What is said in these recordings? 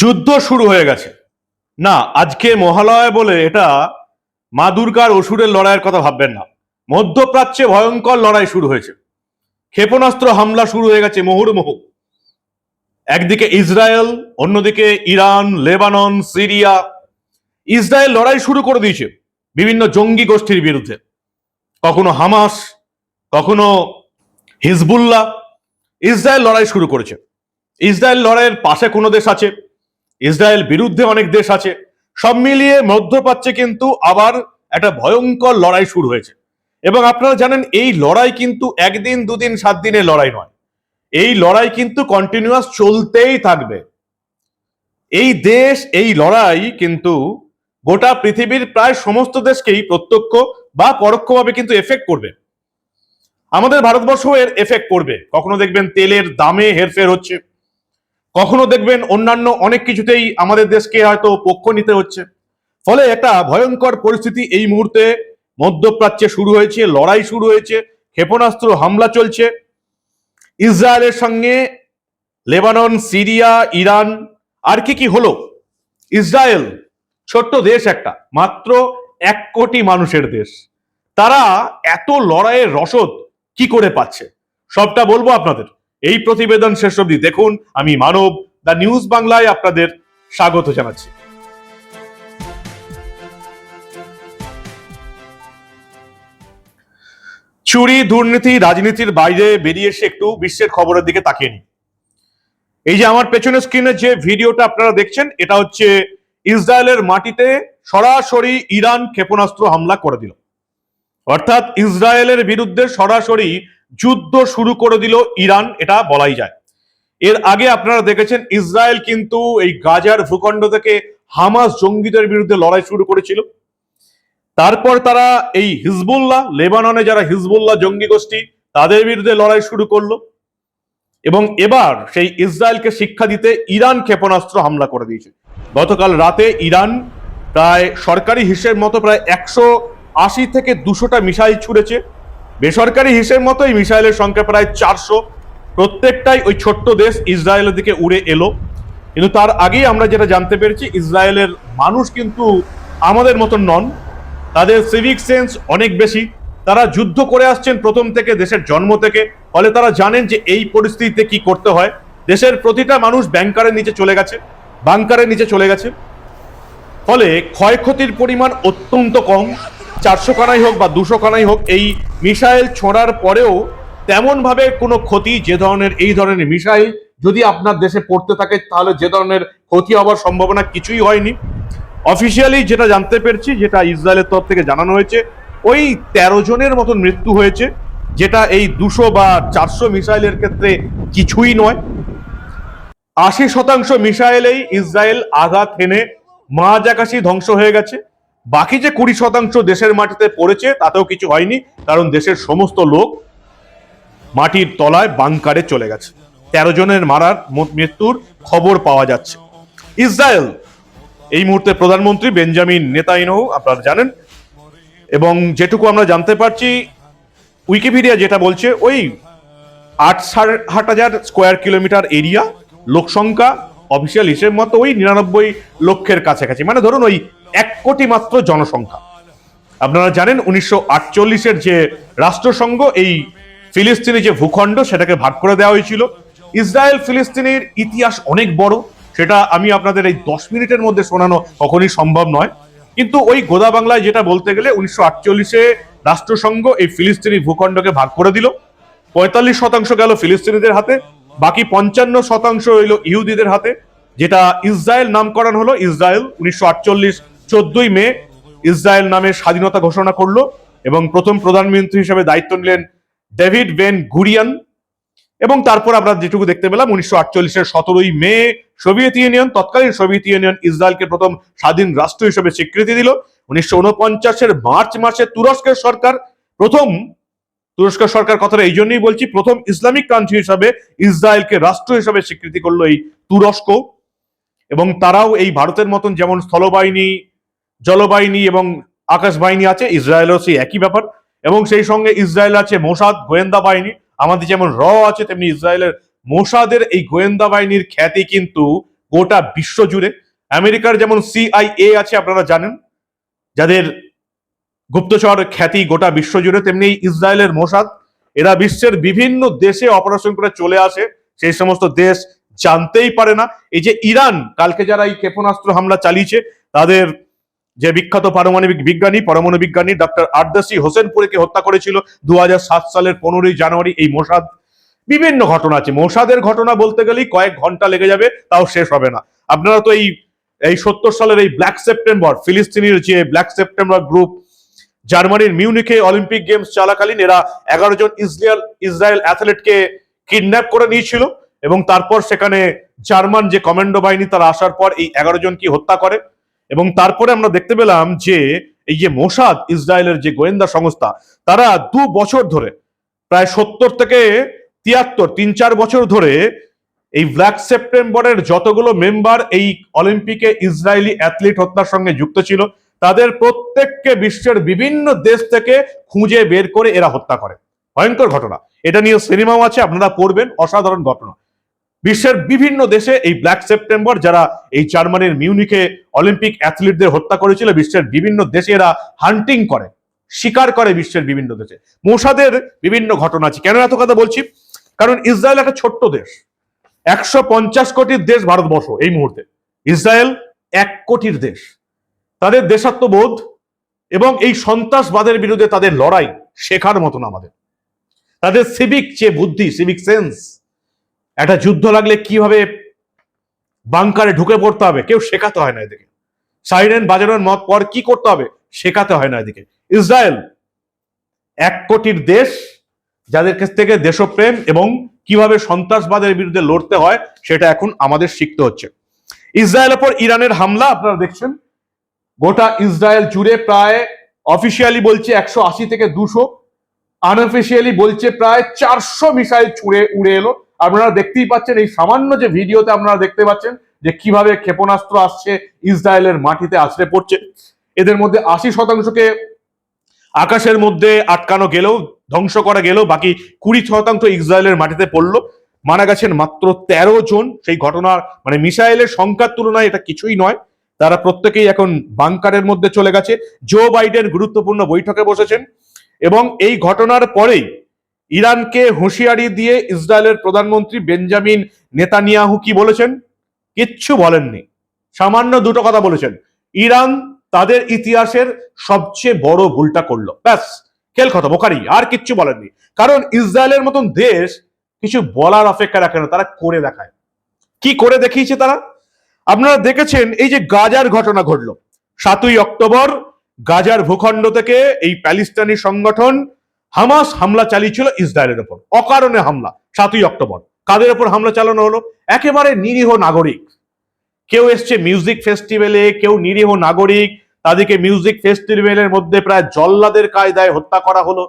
যুদ্ধ শুরু হয়ে গেছে। না, আজকে মহালয় বলে এটা মা দুর্গার অসুরের লড়াইয়ের কথা ভাববেন না। মধ্যপ্রাচ্যে ভয়ঙ্কর লড়াই শুরু হয়েছে। ক্ষেপণাস্ত্র হামলা শুরু হয়ে গেছে মুহুর্মুহু। একদিকে ইসরায়েল, অন্যদিকে ইরান, লেবানন, সিরিয়া। ইসরায়েল লড়াই শুরু করে দিয়েছে বিভিন্ন জঙ্গি গোষ্ঠীর বিরুদ্ধে। কখনো হামাস, কখনো হিজবুল্লাহ। ইসরায়েল লড়াই শুরু করেছে। ইসরায়েল লড়াইয়ের পাশে কোনো দেশ আছে? ইসরায়েল বিরুদ্ধে অনেক দেশ আছে। সব মিলিয়ে মধ্যপ্রাচ্যে কিন্তু আবার একটা ভয়ঙ্কর লড়াই শুরু হয়েছে। এবং আপনারা জানেন, এই লড়াই কিন্তু একদিন, দুদিন, সাত দিনের লড়াই নয়। এই লড়াই কিন্তু কন্টিনিউয়াস চলতেই থাকবে। এই দেশ, এই লড়াই কিন্তু গোটা পৃথিবীর প্রায় সমস্ত দেশকেই প্রত্যক্ষ বা পরোক্ষভাবে কিন্তু এফেক্ট করবে। আমাদের ভারতবর্ষ এর এফেক্ট করবে কখনো দেখবেন তেলের দামে হেরফের হচ্ছে। কখনো দেখবেন অন্যান্য অনেক কিছুতেই আমাদের দেশকে হয়তো পক্ষ নিতে হচ্ছে। ফলে একটা ভয়ঙ্কর পরিস্থিতি এই মুহূর্তে মধ্যপ্রাচ্যে শুরু হয়েছে, লড়াই শুরু হয়েছে, ক্ষেপণাস্ত্র হামলা চলছে। ইসরায়েলের সঙ্গে লেবানন, সিরিয়া, ইরান, আর কি কি হলো? ইসরায়েল ছোট্ট দেশ একটা, মাত্র এক কোটি মানুষের দেশ। তারা এত লড়াইয়ের রসদ কি করে পাচ্ছে? সবটা বলব আপনাদের। এই প্রতিবেদন শেষ অবধি দেখুন। আমি মানব, দ্য নিউজ বাংলায় আপনাদের স্বাগত জানাচ্ছি। চুরি, দুর্নীতি, রাজনীতির বাইরে বেরিয়ে এসে একটু বিশ্বের খবরের দিকে তাকিয়ে নিই এই যে আমার পেছনের স্ক্রিনে যে ভিডিওটা আপনারা দেখছেন, এটা হচ্ছে ইসরায়েলের মাটিতে সরাসরি ইরান ক্ষেপণাস্ত্র হামলা করে দিল। অর্থাৎ ইসরায়েলের বিরুদ্ধে সরাসরি যুদ্ধ শুরু করে দিল ইরান, এটা বলাই যায়। এর আগে আপনারা দেখেছেন, ইসরায়েল কিন্তু এই গাজার ভূখণ্ড থেকে হামাস জঙ্গিদের বিরুদ্ধে লড়াই শুরু করেছিল। তারপর তারা এই হিজবুল্লাহ, লেবাননে যারা হিজবুল্লাহ জঙ্গি গোষ্ঠী, তাদের বিরুদ্ধে লড়াই শুরু করল এবং এবার সেই ইসরায়েলকে শিক্ষা দিতে ইরান ক্ষেপণাস্ত্র হামলা করে দিয়েছে। গতকাল রাতে ইরান প্রায় সরকারি হিসেব মতো প্রায় একশো আশি থেকে দুশোটা মিসাইল ছুড়েছে। বেসরকারি হিসেব মতো এই মিসাইলের সংখ্যা প্রায় চারশো। প্রত্যেকটাই ওই ছোট্ট দেশ ইসরায়েলের দিকে উড়ে এলো। কিন্তু তার আগেই আমরা যেটা জানতে পেরেছি, ইসরায়েলের মানুষ কিন্তু আমাদের মতন নন। তাদের সিভিক সেন্স অনেক বেশি। তারা যুদ্ধ করে আসছেন প্রথম থেকে দেশের জন্ম থেকে। ফলে তারা জানেন যে এই পরিস্থিতিতে কি করতে হয়। দেশের প্রতিটা মানুষ ব্যাংকারের নিচে চলে গেছে, বাংকারের নিচে চলে গেছে। ফলে ক্ষয়ক্ষতির পরিমাণ অত্যন্ত কম। চারশো কানাই হোক বা দুশো কানাই হোক, এই মিসাইল ছোঁড়ার পরেও তেমন ভাবে কোনো ক্ষতি যে ধরনের এই ধরনের মিসাইল যদি আপনার দেশে পড়তে থাকে, তাহলে যে ধরনের ক্ষতি হওয়ার সম্ভাবনা কিছুই হয়নি। অফিসিয়ালি যেটা জানতে পেরেছি, যেটা ইসরায়েলের তরফ থেকে জানানো হয়েছে, ওই তেরো জনের মতন মৃত্যু হয়েছে, যেটা এই দুশো বা চারশো মিসাইলের ক্ষেত্রে কিছুই নয়। আশি শতাংশ মিসাইলেই ইসরায়েল আঘাত হেনে মাঝ আকাশি ধ্বংস হয়ে গেছে। বাকি যে কুড়ি শতাংশ দেশের মাটিতে পড়েছে, তাতেও কিছু হয়নি, কারণ দেশের সমস্ত লোক মাটির তলায় বাংকারে চলে গেছে। তেরো জনের মারার মৃত্যুর খবর পাওয়া যাচ্ছে। ইসরায়েল, এই মুহূর্তে প্রধানমন্ত্রী বেঞ্জামিন নেতাইনহু, আপনারা জানেন, এবং যেটুকু আমরা জানতে পারছি, উইকিপিডিয়া যেটা বলছে, ওই আট সাড়ে হাজার স্কোয়ার কিলোমিটার এরিয়া, লোক সংখ্যা, অফিসিয়াল হিসেব মতো ওই নিরানব্বই লক্ষের কাছাকাছি। মানে ধরুন ওই এক কোটি মাত্র জনসংখ্যা। আপনারা জানেন উনিশশো আটচল্লিশের যে রাষ্ট্রসংঘ, এই ফিলিস্তিনি যে ভূখণ্ড, সেটাকে ভাগ করে দেওয়া হয়েছিল। ইসরায়েল ফিলিস্তিনের ইতিহাস অনেক বড়, সেটা আমি আপনাদের এই দশ মিনিটের মধ্যে শোনানো কখনই সম্ভব নয়। কিন্তু ওই গোদা বাংলায় যেটা বলতে গেলে উনিশশো আটচল্লিশে রাষ্ট্রসংঘ এই ফিলিস্তিনি ভূখণ্ডকে ভাগ করে দিল। পঁয়তাল্লিশ শতাংশ গেল ফিলিস্তিনিদের হাতে, বাকি পঞ্চান্ন শতাংশ হইল ইহুদিদের হাতে, যেটা ইসরায়েল নামকরণ হলো। ইসরায়েল উনিশশো আটচল্লিশ চোদ্দই মে ইসরায়েল নামে স্বাধীনতা ঘোষণা করল এবং প্রথম প্রধানমন্ত্রী হিসেবে দায়িত্ব নিলেন ডেভিড বেন গুরিয়ান। এবং তারপর আমরা যেটুকু দেখতে পেলাম, উনিশশো আটচল্লিশের সতেরোই মে সোভিয়েত ইউনিয়ন, তৎকালীন সোভিয়েত ইউনিয়ন ইসরায়েলকে প্রথম স্বাধীন রাষ্ট্র হিসেবে স্বীকৃতি দিল। উনিশশো উনপঞ্চাশের মার্চ মাসে তুরস্কের সরকার প্রথম তুরস্ক সরকার কথাটা এই জন্যই বলছি, প্রথম ইসলামিক কান্ট্রি হিসাবে ইসরায়েলকে রাষ্ট্র হিসাবে স্বীকৃতি করল এই তুরস্ক। এবং তারাও এই ভারতের মতন যেমন স্থলবাহিনী জলবাহিনী এবং আকাশ বাহিনী আছে, ইসরায়েলও সেই একই ব্যাপার। এবং সেই সঙ্গে ইসরায়েল আছে মোসাদ গোয়েন্দা বাহিনী। আমাদের যেমন র আছে, তেমনি ইসরায়েলের মোসাদের এই গোয়েন্দা বাহিনীর খ্যাতি কিন্তু গোটা বিশ্ব জুড়ে। আমেরিকার যেমন সিআইএ আছে, আপনারা জানেন, যাদের গুপ্তচর খ্যাতি গোটা বিশ্ব জুড়ে, তেমনি ইসরায়েলের মোসাদ, এরা বিশ্বের বিভিন্ন দেশে অপারেশন করে চলে আসে। সেই সমস্ত দেশ জানতেই পারে না। এই যে ইরান, কালকে যারা এই ক্ষেপণাস্ত্র হামলা চালিয়েছে, তাদের যে বিখ্যাত পারমাণবিক বিজ্ঞানী, পরমাণু বিজ্ঞানী ডক্টর আরদাসি হোসেনপুরীকে হত্যা করেছিল দু হাজার সাত সালের পনেরোই জানুয়ারি এই মোসাদ। বিভিন্ন ঘটনা আছে। মোসাদের ঘটনা বলতে গেলেই কয়েক ঘণ্টা লেগে যাবে, তাও শেষ হবে না। আপনারা তো এই এই সত্তর সালের এই ব্ল্যাক সেপ্টেম্বর, ফিলিস্তিনের যে ব্ল্যাক সেপ্টেম্বর গ্রুপ, জার্মানির মিউনিকে অলিম্পিক গেমস চলাকালীন এরা এগারো জন ইসরায়েল ইসরায়েল অ্যাথলেটকে কিডন্যাপ করে নিয়েছিল এবং তারপর সেখানে জার্মান যে কমান্ডো বাহিনী, তারা আসার পর এই এগারো জনকে হত্যা করে। এবং তারপরে আমরা দেখতে পেলাম যে এই যে মোসাদ ইসরায়েলের যে গোয়েন্দা সংস্থা, তারা দু বছর ধরে, প্রায় সত্তর থেকে তিয়াত্তর, তিন চার বছর ধরে এই ব্ল্যাক সেপ্টেম্বরের যতগুলো মেম্বার এই অলিম্পিকে ইসরায়েলি অ্যাথলিট হত্যার সঙ্গে যুক্ত ছিল, তাদের প্রত্যেককে বিশ্বের বিভিন্ন দেশ থেকে খুঁজে বের করে এরা হত্যা করে। ভয়ঙ্কর ঘটনা। এটা নিয়ে সিনেমাও আছে, আপনারা পড়বেন, অসাধারণ ঘটনা। বিশ্বের বিভিন্ন দেশে এই ব্ল্যাক সেপ্টেম্বর যারা এই জার্মানির মিউনিকে অলিম্পিক অ্যাথলিটদের হত্যা করেছিল, বিশ্বের বিভিন্ন দেশে এরা হান্টিং করে, শিকার করে বিশ্বের বিভিন্ন দেশে। মোসাদের বিভিন্ন ঘটনা আছে। কেন এত কথা বলছি? কারণ ইসরায়েল একটা ছোট্ট দেশ। একশো পঞ্চাশ কোটির দেশ ভারতবর্ষ এই মুহূর্তে। ইসরায়েল এক কোটির দেশ। তাদের দেশাত্মবোধ এবং এই সন্ত্রাসবাদের বিরুদ্ধে তাদের লড়াই শেখার মতন আমাদের। তাদের সিভিক যে বুদ্ধি সিভিক সেন্স একটা যুদ্ধ লাগলে কীভাবে বাংকারে ঢুকে পড়তে হবে? কেউ শেখাতে হয় না এদিকে। সাইরেন বাজানোর মত পর কি করতে হবে? শেখাতে হয় না এদিকে। ইসরায়েল, এক কোটির দেশ, যাদের কাছ থেকে দেশপ্রেম এবং কীভাবে সন্ত্রাসবাদের বিরুদ্ধে লড়তে হয়, সেটা এখন আমাদের শিখতে হচ্ছে। ইসরায়েলের ওপর ইরানের হামলা, আপনারা দেখছেন? গোটা ইসরায়েল জুড়ে প্রায় অফিসিয়ালি বলছে একশো আশি থেকে দুশো আনঅফিসিয়ালি বলছে প্রায় চারশো মিসাইল ছুঁড়ে উড়ে এলো। আপনারা দেখতেই পাচ্ছেন এই সামান্য যে ভিডিওতে আপনারা দেখতে পাচ্ছেন যে কীভাবে ক্ষেপণাস্ত্র আসছে, ইসরায়েলের মাটিতে আছড়ে পড়ছে। এদের মধ্যে আশি শতাংশকে আকাশের মধ্যে আটকানো গেলেও, ধ্বংস করা গেলেও, বাকি কুড়ি শতাংশ ইসরায়েলের মাটিতে পড়ল। মারা গেছেন মাত্র তেরো জন। সেই ঘটনার মানে মিসাইলের সংখ্যার তুলনায় এটা কিছুই নয়। তারা প্রত্যেকেই এখন বাংকারের মধ্যে চলে গেছে। জো বাইডেন গুরুত্বপূর্ণ বৈঠকে বসেছেন এবং এই ঘটনার পরেই ইরানকে হুঁশিয়ারি দিয়ে ইসরায়েলের প্রধানমন্ত্রী বেঞ্জামিন নেতানিয়াহু কি বলেছেন? কিচ্ছু বলেননি। সামান্য দুটো কথা বলেছেন। ইরান তাদের ইতিহাসের সবচেয়ে বড় ভুলটা করল। ব্যাস, খেল খতম। ওখানেই আর কিচ্ছু বলেননি। কারণ ইসরায়েলের মতন দেশ কিছু বলার অপেক্ষা রাখে না, তারা করে দেখায়। কি করে দেখিয়েছে তারা? আপনারা দেখেছেন এই যে গাজার ঘটনা ঘটলো। সাতই অক্টোবর গাজার ভূখণ্ড থেকে এই প্যালিস্তানি সংগঠন হামাস হামলা চালিয়েছিল ইসরায়েলের ওপর। অকারণে হামলা, সাতই অক্টোবর। কাদের ওপর হামলা চালানো হলো? একেবারে নিরীহ নাগরিক। কেউ এসছে মিউজিক ফেস্টিভ্যালে, কেউ নিরীহ নাগরিক। তাদেরকে মিউজিক ফেস্টিভ্যালের মধ্যে প্রায় জল্লাদের কায়দায় হত্যা করা হলো।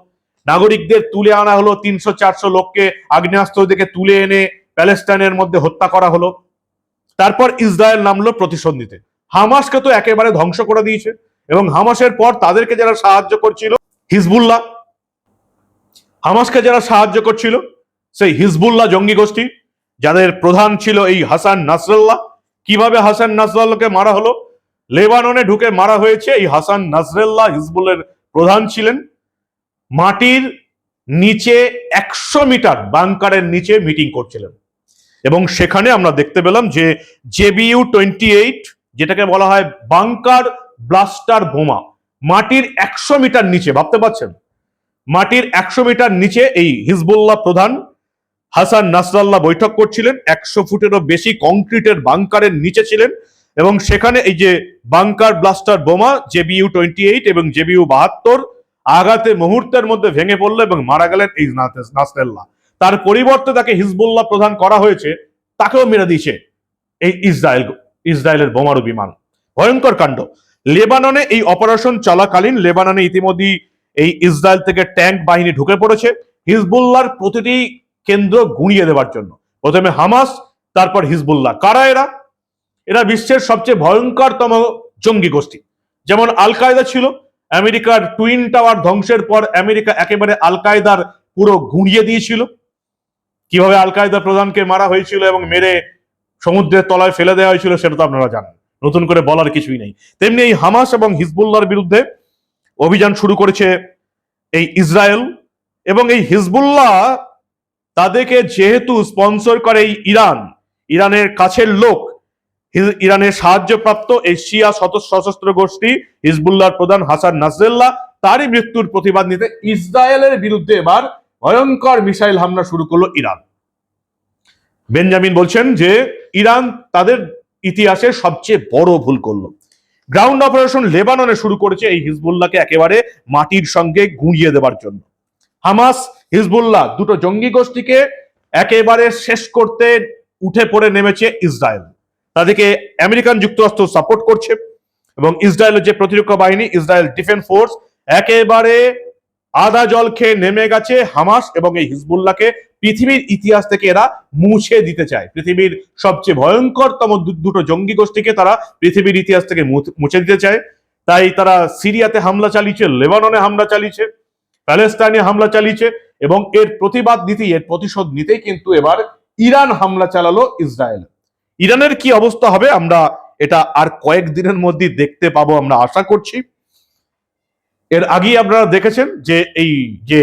নাগরিকদের তুলে আনা হলো তিনশো চারশো লোককে আগ্নেয়াস্ত্র থেকে তুলে এনে প্যালেস্টাইনের মধ্যে হত্যা করা হলো। তারপর ইসরায়েল নামলো প্রতিশোধ নিতে। হামাসকে তো একেবারে ধ্বংস করে দিয়েছে। এবং হামাসের পর তাদেরকে যারা সাহায্য করছিল, হিজবুল্লাহ হামাসকে যারা সাহায্য করছিল, সেই হিজবুল্লাহ জঙ্গি গোষ্ঠী, যাদের প্রধান ছিল এই হাসান নাসরাল্লাহ কীভাবে হাসান নাসরাল্লাহকে মারা হলো? লেবাননে ঢুকে মারা হয়েছে এই হাসান নাসরাল্লাহ হিজবুলের প্রধান ছিলেন। মাটির নিচে একশো মিটার বাংকারের নিচে মিটিং করছিলেন। এবং সেখানে আমরা দেখতে পেলাম যে জেবিইউ টোয়েন্টি এইট, যেটাকে বলা হয় বাংকার ব্লাস্টার বোমা, মাটির একশো মিটার নিচে, ভাবতে পারছেন? মাটির একশো মিটার নিচে এই হিজবুল্লাহ প্রধান হাসান নাসরাল্লাহ বৈঠক করছিলেন। একশো ফুটেরও বেশি কংক্রিটের বাংকারের নিচে ছিলেন এবং সেখানে এই যে বাংকার ব্লাস্টার বোমা, জেবিইউ টোয়েন্টি এইট এবং জেবিইউ বাহাত্তর আঘাতে মুহূর্তের মধ্যে ভেঙে পড়ল এবং মারা গেলেন এই নাসরাল্লাহ। তার পরিবর্তে তাকে হিজবুল্লাহ প্রধান করা হয়েছে, তাকেও মেরে দিয়েছে এই ইসরায়েল ইসরায়েলের বোমারু বিমান। ভয়ঙ্কর কাণ্ড। লেবাননে এই অপারেশন চলাকালীন, লেবাননে ইতিমধ্যেই এই ইসরায়েল থেকে ট্যাঙ্ক বাহিনী ঢুকে পড়েছে। হিজবুল্লাহর প্রতিটি কেন্দ্র গুঁড়িয়ে দেওয়ার জন্য। প্রথমে হামাস, তারপর হিজবুল্লাহ। কারা এরা? এরা বিশ্বের সবচেয়ে ভয়ঙ্করতম জঙ্গি গোষ্ঠী। যেমন আল কায়দা ছিল, আমেরিকার টুইন টাওয়ার ধ্বংসের পর আমেরিকা একেবারে আল কায়দার পুরো গুঁড়িয়ে দিয়েছিল। কীভাবে আল কায়দা প্রধানকে মারা হয়েছিল এবং মেরে সমুদ্রের তলায় ফেলে দেওয়া হয়েছিল, সেটা তো আপনারা জানেন। নতুন করে বলার কিছুই নেই। তেমনি এই হামাস এবং হিজবুল্লাহর বিরুদ্ধে অভিযান শুরু করেছে এই ইসরায়েল এবং এই হিজবুল্লাহ তাদেরকে যেহেতু স্পন্সর করে এই ইরান, ইরানের কাছের লোক ইরানের সাহায্যপ্রাপ্ত এই শিয়া সত- সশস্ত্র গোষ্ঠী হিজবুল্লাহর প্রধান হাসান নাসরুল্লাহ তারই মৃত্যুর প্রতিবাদ নিতে ইসরায়েলের বিরুদ্ধে এবার ভয়ঙ্কর মিসাইল হামলা শুরু করল ইরান। বেঞ্জামিন বলছেন যে, ইরান তাদের ইতিহাসের সবচেয়ে বড় ভুল করল। গ্রাউন্ড অপারেশন লেবাননে শুরু করেছে এই হিজবুল্লাহকে একেবারে মাটির সঙ্গে গুঁড়িয়ে দেওয়ার জন্য। হামাস, হিজবুল্লাহ দুটো জঙ্গি গোষ্ঠীকে একেবারে শেষ করতে উঠে পড়ে নেমেছে ইসরায়েল। তাদেরকে আমেরিকান যুক্তরাষ্ট্র সাপোর্ট করছে এবং ইসরায়েলের যে প্রতিরক্ষা বাহিনী, ইসরায়েল ডিফেন্স ফোর্স একেবারে আদা জল খেয়ে নেমে গেছে হামাস এবং এই হিজবুল্লাহকে পৃথিবীর ইতিহাস থেকে এরা মুছে দিতে চায়। পৃথিবীর সবচেয়ে ভয়ঙ্করতম দুটো জঙ্গি গোষ্ঠীকে তারা পৃথিবীর ইতিহাস থেকে মুছে দিতে চায়। তাই তারা সিরিয়াতে হামলা চালিয়েছে, লেবাননে হামলা চালিয়েছে প্যালেস্টাইনে হামলা চালিয়েছে এবং এর প্রতিবাদ নিতেই এর প্রতিশোধ নিতেই কিন্তু এবার ইরান হামলা চালালো ইসরায়েল। ইরানের কি অবস্থা হবে আমরা এটা আর কয়েক দিনের মধ্যে দেখতে পাবো আমরা আশা করছি। এর আগেই আপনারা দেখেছেন যে এই যে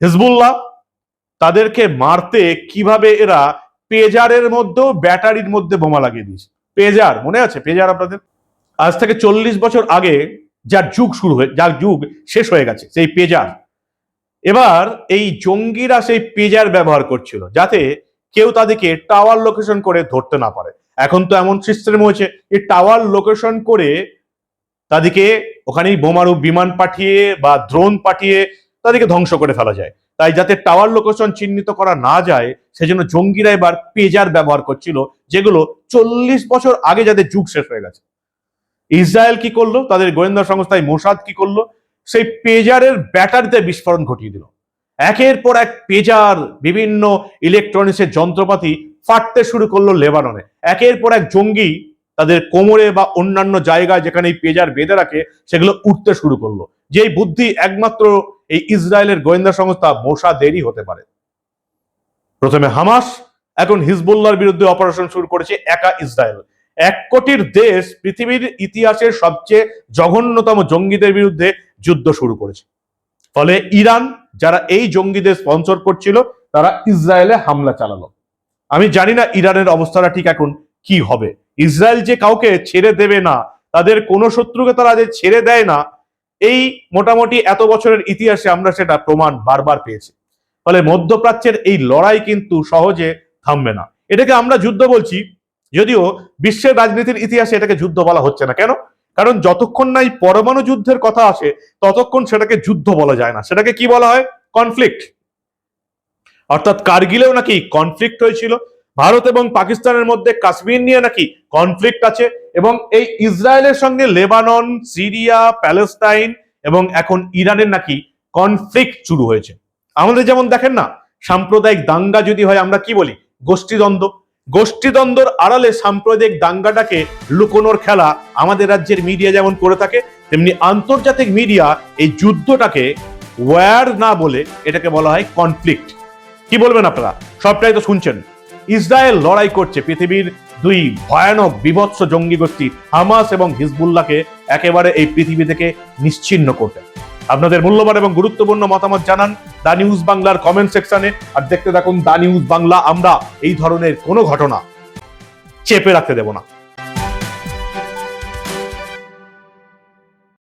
হিজবুল্লাহ তাদেরকে মারতে কীভাবে এরা পেজারের মধ্যেও ব্যাটারির মধ্যে বোমা লাগিয়ে দিয়েছে। পেজার, মনে আছে? পেজার আপনাদের? আজ থেকে চল্লিশ বছর আগে যার যুগ শুরু হয়ে যার যুগ শেষ হয়ে গেছে, সেই পেজার। এবার এই জঙ্গিরা সেই পেজার ব্যবহার করছিল, যাতে কেউ তাদেরকে টাওয়ার লোকেশন করে ধরতে না পারে। এখন তো এমন সিস্টেম হয়েছে, এই টাওয়ার লোকেশন করে তাদেরকে ওখানেই বোমারু বিমান পাঠিয়ে বা দ্রোন পাঠিয়ে তাদেরকে ধ্বংস করে ফেলা যায়। তাই যাতে টাওয়ার লোকেশন চিহ্নিত করা না যায়, সেজন্য জঙ্গিরা এবার পেজার ব্যবহার করছিল, যেগুলো চল্লিশ বছর আগে যাদের যুগ শেষ হয়ে গেছে। ইসরায়েল কি করল? তাদের গোয়েন্দা সংস্থায় মোসাদ কি করল? সেই পেজারের ব্যাটারিতে বিস্ফোরণ ঘটিয়ে দিল। একের পর এক পেজার বিভিন্ন ইলেকট্রনিক্সের যন্ত্রপাতি ফাটতে শুরু করল লেবাননে। একের পর এক জঙ্গি তাদের কোমরে বা অন্যান্য জায়গায় যেখানে এই পেজার বেঁধে রাখে, সেগুলো উঠতে শুরু করল। যেই বুদ্ধি একমাত্র এই ইসরায়েলের গোয়েন্দা সংস্থা মোসাদেরই হতে পারে। প্রথমে হামাস, এখন হিজবুল্লাহর বিরুদ্ধে অপারেশন শুরু করেছে একা ইসরায়েল। এক কোটির দেশ পৃথিবীর ইতিহাসের সবচেয়ে জঘন্যতম জঙ্গিদের বিরুদ্ধে যুদ্ধ শুরু করেছে। ফলে ইরান, যারা এই জঙ্গিদের স্পন্সর করছিল, তারা ইসরায়েলে হামলা চালালো। আমি জানি না ইরানের অবস্থাটা ঠিক এখন কি হবে? ইসরায়েল যে কাউকে ছেড়ে দেবে না, তাদের কোনো শত্রুকে তারা যে ছেড়ে দেয় না, এই মোটামুটি এত বছরের ইতিহাসে আমরা সেটা প্রমাণ বারবার পেয়েছি। ফলে মধ্যপ্রাচ্যের এই লড়াই কিন্তু সহজে থামবে না। এটাকে আমরা যুদ্ধ বলছি, যদিও বিশ্বের রাজনীতির ইতিহাসে এটাকে যুদ্ধ বলা হচ্ছে না। কেন? কারণ যতক্ষণ না এই পরমাণু যুদ্ধের কথা আসে, ততক্ষণ সেটাকে যুদ্ধ বলা যায় না। সেটাকে কি বলা হয়? কনফ্লিক্ট। অর্থাৎ কার্গিলেও নাকি কনফ্লিক্ট হয়েছিল ভারত এবং পাকিস্তানের মধ্যে কাশ্মীর নিয়ে নাকি কনফ্লিক্ট আছে এবং এই ইসরায়েলের সঙ্গে লেবানন, সিরিয়া প্যালেস্টাইন এবং এখন ইরানের নাকি কনফ্লিক্ট শুরু হয়েছে। আমাদের যেমন দেখেন না, সাম্প্রদায়িক দাঙ্গা যদি হয়, আমরা কি বলি? গোষ্ঠীদ্বন্দ্ব। গোষ্ঠীদ্বন্দ্বর আড়ালে সাম্প্রদায়িক দাঙ্গাটাকে লুকোনোর খেলা আমাদের রাজ্যের মিডিয়া যেমন করে থাকে, তেমনি আন্তর্জাতিক মিডিয়া এই যুদ্ধটাকে ওয়ার না বলে এটাকে বলা হয় কনফ্লিক্ট কি বলবেন আপনারা? সবটাই তো শুনছেন। ইসরায়েল লড়াই করছে পৃথিবীর দুই ভয়ানক বিভৎস জঙ্গি গোষ্ঠী হামাস এবং হিজবুল্লাহকে একেবারে এই পৃথিবী থেকে নিশ্চিন্ন করতে আপনাদের মূল্যবান এবং গুরুত্বপূর্ণ মতামত জানান দা নিউজ বাংলার কমেন্ট সেকশনে। আর দেখতে থাকুন দা নিউজ বাংলা, আমরা এই ধরনের কোনো ঘটনা চেপে রাখতে দেব না।